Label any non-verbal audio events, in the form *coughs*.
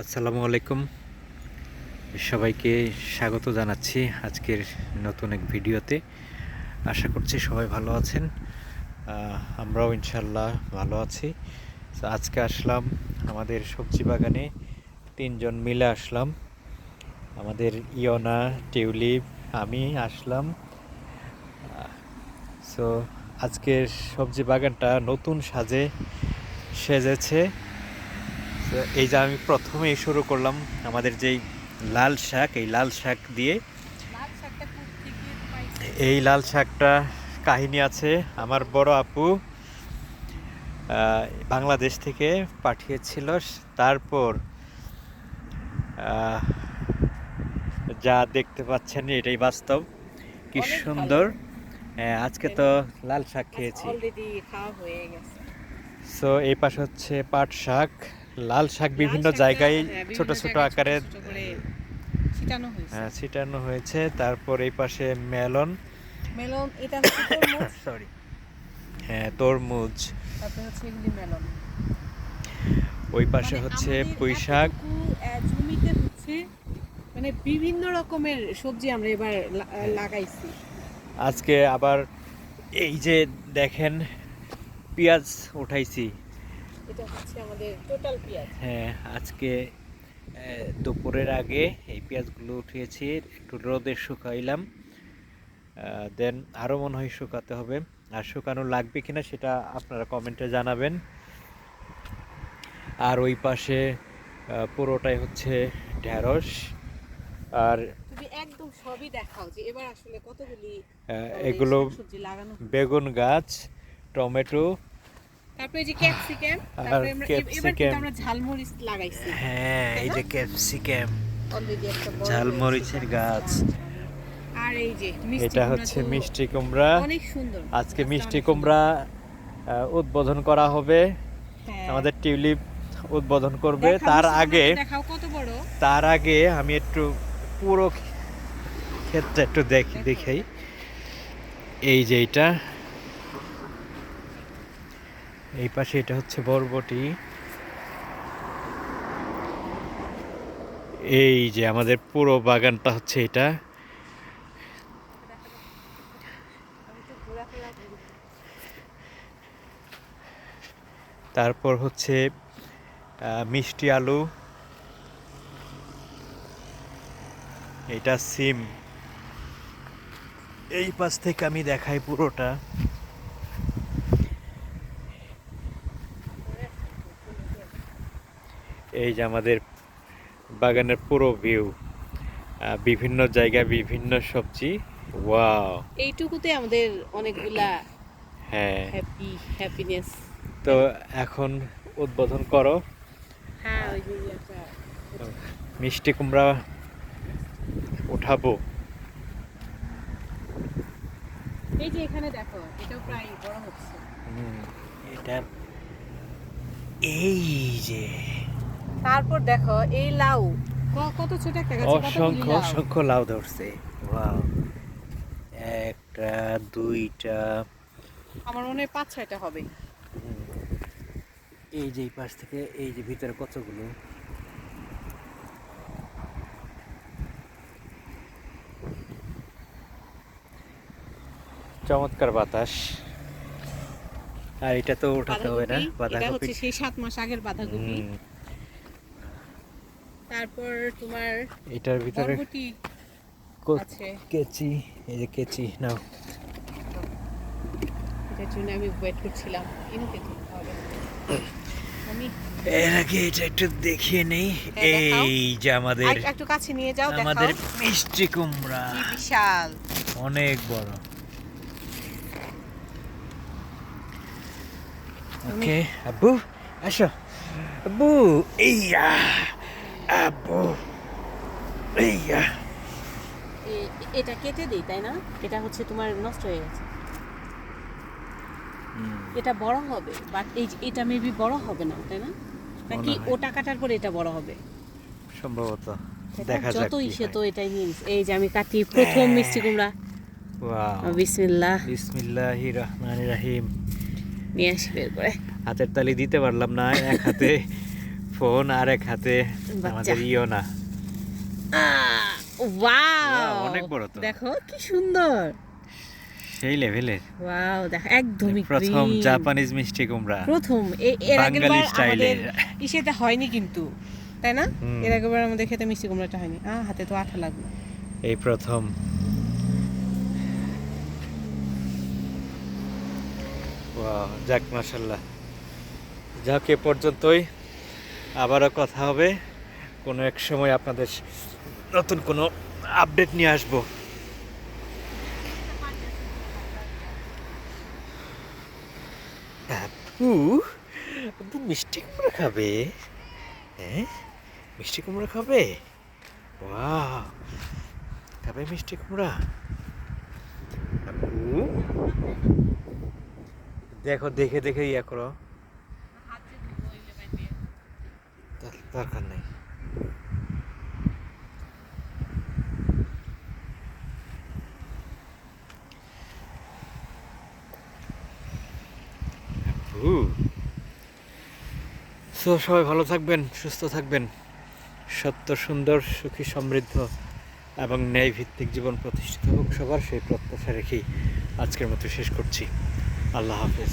আসসালামু আলাইকুম। সবাইকে স্বাগত জানাচ্ছি আজকের নতুন এক ভিডিওতে। আশা করছি সবাই ভালো আছেন। আমরাও ইনশাল্লাহ ভালো আছি। আজকে আসলাম আমাদের সবজি বাগানে, তিনজন মিলে আসলাম। আমাদের ইয়না, টিউলিপ, আমি আসলাম। সো আজকের সবজি বাগানটা নতুন সাজে সেজেছে। এই যে আমি প্রথমেই শুরু করলাম আমাদের যেই লাল শাক এই লাল শাক দিয়ে। এই লাল শাকটা কাহিনী আছে আমার বড় আপু বাংলাদেশ থেকে পাঠিয়েছিল তারপর যা দেখতে পাচ্ছেন এটাই বাস্তব। কি সুন্দর। হ্যাঁ, আজকে তো লাল শাক খেয়েছি। সো এই পাশে হচ্ছে পাট শাক। লাল শাক বিভিন্ন জায়গায় হ্যাঁ, ছোট ছোট আকারে ছিটানো হয়েছে। হ্যাঁ, ছিটানো হয়েছে। তারপর এই পাশে মেলন। মেলন এটা সরি *coughs* হ্যাঁ তরমুজ। তারপরে হচ্ছে এগুলি মেলন। ওই পাশে মানে হচ্ছে আমাদের পুঁই শাক। জমিতে হচ্ছে মানে বিভিন্ন রকমের সবজি আমরা এবার হ্যাঁ। লাগাইছি। আজকে আবার এই যে দেখেন পেঁয়াজ উঠাইছি। এটা হচ্ছে আমাদের টোটাল পেঁয়াজ। হ্যাঁ আজকে দুপুরের আগে এই পেঁয়াজগুলো উঠিয়েছি একটু রোদে শুকাইলাম দেন আরও মনে হয় শুকাতে হবে। আর শুকানো লাগবে কিনা সেটা আপনারা কমেন্টে জানাবেন। আর ওই পাশে পুরোটাই হচ্ছে ঢ্যাঁড়স আর তুমি একদম সবই দেখাও যে এবার আসলে কতগুলি এগুলো লাগানো হয়েছে। বেগুন গাছ টমেটো তারপরে এই যে ক্যাপসিকাম *sighs* তারপরে আমরা এবার কিন্তু আমরা ঝালমরিচ লাগাইছি। হ্যাঁ এই যে? ক্যাপসিকাম ঝালমরিচের গাছ। আর এই যে এটা হচ্ছে মিষ্টি কুমড়া। অনেক সুন্দর। আজকে মিষ্টি কুমড়া উদ্বোধন করা হবে। হ্যাঁ। আমাদের টিউলিপ উদ্বোধন করবে। তার আগে তার আগে আমি একটু পুরো ক্ষেতটা একটু দেখি দেখো। দেখাই। এই যে এটা। এই পাশে এটা হচ্ছে বরবটি। এই যে আমাদের পুরো বাগানটা হচ্ছে এটা। তারপর হচ্ছে মিষ্টি আলু। এটা সিম। এই পাশ থেকে আমি দেখাই পুরোটা। এই যে আমাদের বাগানের পুরো ভিউ বিভিন্ন জায়গায় বিভিন্ন সবজি ওয়াও এইটুকুতে আমাদের অনেকগুলা হ্যাঁ। হ্যাপি হ্যাপিনেস তো এখন উদ্বোধন করো। হ্যাঁ ওই যে একটা মিষ্টি কুমড়া উঠাবো। এই যে এখানে দেখো এটাও প্রায় বড় হচ্ছে। হুম, এটা এই যে তারপর দেখো এই লাউ। কত ছোট একটা গাছ অসংখ্য অসংখ্য লাউ ধরছে। ওয়াও একটা দুইটা। আমার মনে হয় পাঁচ ছয়টা হবে। এই যে এই পাশ থেকে এই যে ভিতরে কতগুলো? চমৎকার বাতাস। আর এটা তো উঠাতে হবে না বাঁধাকপি, এটা বাঁধাকপি। হচ্ছে সেই সাত মাস আগের বাঁধাকপি। তারপর তোমার এটার ভিতরে কেচি এই যে কেচি নাও। এটার জন্য আমি ওয়েট করছিলাম। ইনুকে হবে। আমি এর আগে এটা একটু দেখিয়ে নেই। হ্যাঁ, এই যে আমাদের একটু কাছে নিয়ে যাও দেখাও। আমাদের মিষ্টি কুমড়া। কি বিশাল। অনেক বড়। ওকে আব্বু আসো। আব্বু এইয়া। আব্বু এইয়া। এটা কেটে দিই তাই না? এটা হচ্ছে তোমার নষ্ট হয়ে গেছে। এটা বড় হবে বাট এই এটা মেবি বড় হবে না তাই না? নাকি হয়। ওটা কাটার পরে এটা বড় হবে? সম্ভবত দেখা যাক যতই সে তো এটাই। এই যে আমি কাটি প্রথম মিষ্টি কুমড়া। ওয়াও। বিসমিল্লাহ। বিসমিল্লাহির রহমানির রহিম। নিয়ে আসি বের করে। হাতের তালি দিতে পারলাম না এক হাতে। ফোন আর এক হাতে আমাদের ইও না ওয়াও। অনেক বড় তো। দেখো কি সুন্দর। সেই লেভেলের। ওয়াও দেখো একদমই প্রথম জাপানিজ মিষ্টি কুমড়া। প্রথম এর আগের বার আমাদের ইসেতে হয়নি কিন্তু তাই না। এর আগের বার আমাদের খেতে মিষ্টি কুমড়াটা হয়নি। আ হাতে তো আঠা লাগল এই প্রথম। ওয়াও, যাক মাসাল্লাহ যাক এ পর্যন্তই। আবারও কথা হবে। কোনো এক সময় আপনাদের নতুন কোনো আপডেট নিয়ে আসব। আপু আপু মিষ্টি কুমড়া খাবে? হ্যাঁ? মিষ্টি কুমড়া খাবে? ওয়াও, খাবে মিষ্টি কুমড়া। আপু, দেখো, দেখে দেখে ইয়া করো। দরকার নেই। সো সবাই ভালো থাকবেন সুস্থ থাকবেন। সত্য সুন্দর সুখী সমৃদ্ধ এবং ন্যায় ভিত্তিক জীবন প্রতিষ্ঠিত হোক সবার সেই প্রত্যাশা রেখেই আজকের মতো শেষ করছি। আল্লাহ হাফেজ।